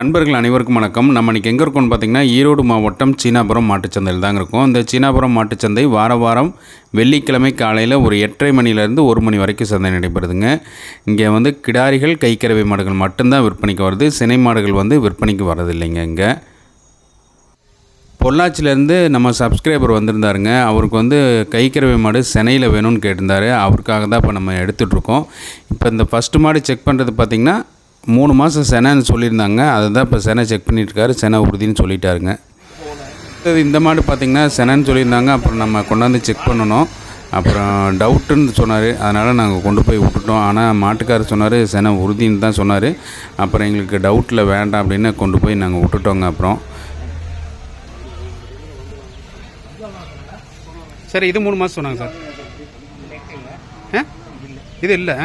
நண்பர்கள் அனைவருக்கும் வணக்கம். நம்ம இன்றைக்கி எங்கே இருக்கோம்னு பார்த்தீங்கன்னா ஈரோடு மாவட்டம் சீனாபுரம் மாட்டுச்சந்தையில் தாங்க இருக்கும். இந்த சீனாபுரம் மாட்டுச்சந்தை வார வாரம் வெள்ளிக்கிழமை காலையில் ஒரு எட்டரை மணிலேருந்து ஒரு மணி வரைக்கும் சந்தை நடைபெறுதுங்க. இங்கே வந்து கிடாரிகள் கைக்கறவை மாடுகள் மட்டும்தான் விற்பனைக்கு வருது. சினை மாடுகள் வந்து விற்பனைக்கு வரதில்லைங்க இங்கே. பொள்ளாச்சியிலேருந்து நம்ம சப்ஸ்கிரைபர் வந்திருந்தாருங்க. அவருக்கு வந்து கைக்கறவை மாடு சென்னையில் வேணும்னு கேட்டிருந்தாரு. அவருக்காக தான் இப்போ நம்ம எடுத்துகிட்ருக்கோம் இப்போ இந்த ஃபஸ்ட்டு மாடு செக் பண்ணுறது பார்த்திங்கன்னா மூணு மாதம் செனைன்னு சொல்லியிருந்தாங்க. அதை தான் இப்போ செனை செக் பண்ணிட்டுருக்காரு. செனை உறுதின்னு சொல்லிட்டாருங்க. அடுத்தது இந்த மாடு பார்த்திங்கன்னா செனைன்னு சொல்லியிருந்தாங்க. அப்புறம் நம்ம கொண்டாந்து செக் பண்ணணும். அப்புறம் டவுட்டுன்னு சொன்னார். அதனால் நாங்கள் கொண்டு போய் விட்டுட்டோம். ஆனால் மாட்டுக்காரர் சொன்னார் செனை உறுதின்னு தான் சொன்னார். அப்புறம் எங்களுக்கு டவுட்டில் வேண்டாம் அப்படின்னு கொண்டு போய் நாங்கள் விட்டுட்டோங்க அப்புறம். சார் இது மூணு மாதம் சொன்னாங்க சார். ஆ? இது இல்லை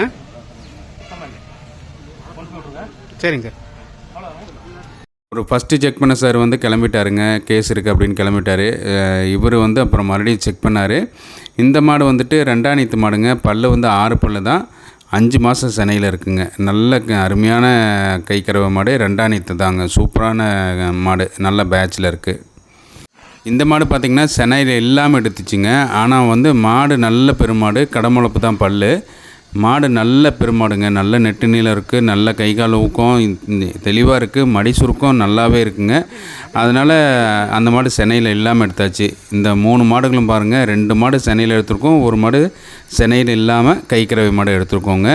சரிங்க சார். ஒரு ஃபஸ்ட்டு செக் பண்ண சார் வந்து கிளம்பிட்டாருங்க. கேஸ் இருக்குது அப்படின்னு கிளம்பிட்டாரு. இவர் வந்து அப்புறம் மறுபடியும் செக் பண்ணார். இந்த மாடு வந்துட்டு ரெண்டாம் நீத்து மாடுங்க. பல்லு வந்து ஆறு பல்லு தான். அஞ்சு மாதம் சென்னையில் இருக்குங்க. நல்ல க- அருமையான கைக்கறவை மாடு. ரெண்டாம் நீத்து தாங்க. சூப்பரான மாடு. நல்ல பேட்சில் இருக்குது இந்த மாடு பார்த்திங்கன்னா சென்னையில் இல்லாமல் எடுத்துச்சுங்க. ஆனால் வந்து மாடு நல்ல பெருமாடு. கடமுளப்பு தான் பல்லு. மாடு நல்ல பெருமாடுங்க. நல்ல நெட்டு நீளம் இருக்குது நல்ல கை கால் ஊக்கம். தெளிவாக இருக்குது மடி சுருக்கம் நல்லாவே இருக்குங்க. அதனால் அந்த மாடு சென்னையில் இல்லாமல் எடுத்தாச்சு. இந்த மூணு மாடுகளும் பாருங்கள் ரெண்டு மாடு சென்னையில் எடுத்திருக்கோம். ஒரு மாடு சென்னையில் இல்லாமல் கைக்கிறவை மாடு எடுத்திருக்கோங்க.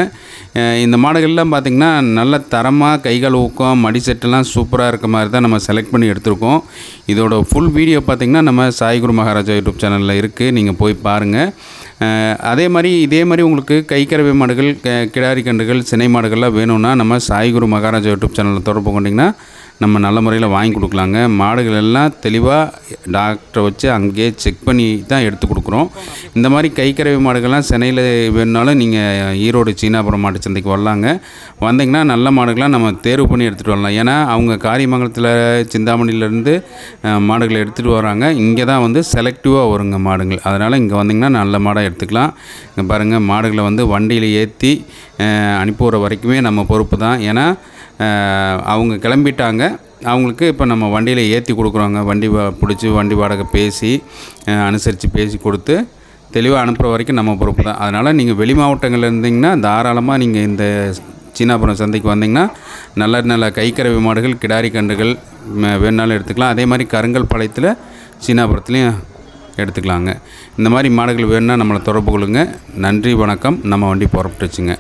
இந்த மாடுகள்லாம் பார்த்திங்கன்னா நல்ல தரமாக கைகால் ஊக்கம் மடி செட்டெல்லாம் சூப்பராக இருக்க மாதிரி தான் நம்ம செலக்ட் பண்ணி எடுத்திருக்கோம். இதோட ஃபுல் வீடியோ பார்த்திங்கன்னா நம்ம சாய்குரு மகாராஜா யூடியூப் சேனலில் இருக்குது நீங்கள் போய் பாருங்கள் அதே மாதிரி இதே மாதிரி உங்களுக்கு கைக்கரவை மாடுகள் கிடாரி கன்றுகள் சினை மாடுகள்லாம் வேணும்னா நம்ம சாய்குரு மகாராஜா யூடியூப் சேனலில் தொடர்பு கொண்டிங்கன்னா நம்ம நல்ல முறையில் வாங்கி கொடுக்கலாங்க. மாடுகள் எல்லாம் தெளிவாக டாக்டரை வச்சு அங்கேயே செக் பண்ணி தான் எடுத்து கொடுக்குறோம். இந்த மாதிரி கைக்கறவை மாடுகள்லாம் சென்னையில் வேணுனாலும் நீங்கள் ஈரோடு சீனாபுரம் மாட்டு சந்தைக்கு வரலாங்க. வந்தீங்கன்னா நல்ல மாடுகளாக நம்ம தேர்வு பண்ணி எடுத்துகிட்டு வரலாம். ஏன்னா அவங்க காரியமங்கலத்தில் சிந்தாமணிலேருந்து மாடுகளை எடுத்துகிட்டு வராங்க. இங்கே தான் வந்து செலக்டிவாக வருங்க மாடுகள். அதனால் இங்கே வந்தீங்கன்னா நல்ல மாடாக எடுத்துக்கலாம். இங்கே பாருங்கள் மாடுகளை வந்து வண்டியில் ஏற்றி அனுப்பி வரைக்குமே நம்ம பொறுப்பு தான். ஏன்னா அவங்க கிளம்பிட்டாங்க. அவங்களுக்கு இப்போ நம்ம வண்டியில் ஏற்றி கொடுக்குறோங்க. வண்டி பிடிச்சி வண்டி வாடகை பேசி அனுசரித்து பேசி கொடுத்து தெளிவாக அனுப்புகிற வரைக்கும் நம்ம பொறுப்பு தான். அதனால் நீங்கள் வெளி மாவட்டங்களில் இருந்தீங்கன்னா தாராளமாக நீங்கள் இந்த சீனாபுரம் சந்தைக்கு வந்தீங்கன்னா நல்ல நல்ல கைக்கரவி மாடுகள் கிடாரி கன்றுகள் வேணாலும் எடுத்துக்கலாம். அதே மாதிரி கருங்கல் பாளையத்தில் சீனாபுரத்துலேயும் எடுத்துக்கலாங்க. இந்த மாதிரி மாடுகள் வேணும்னா நம்மளை தொடர்பு கொள்ளுங்க. நன்றி வணக்கம். நம்ம வண்டி புறப்பட்டுச்சுங்க.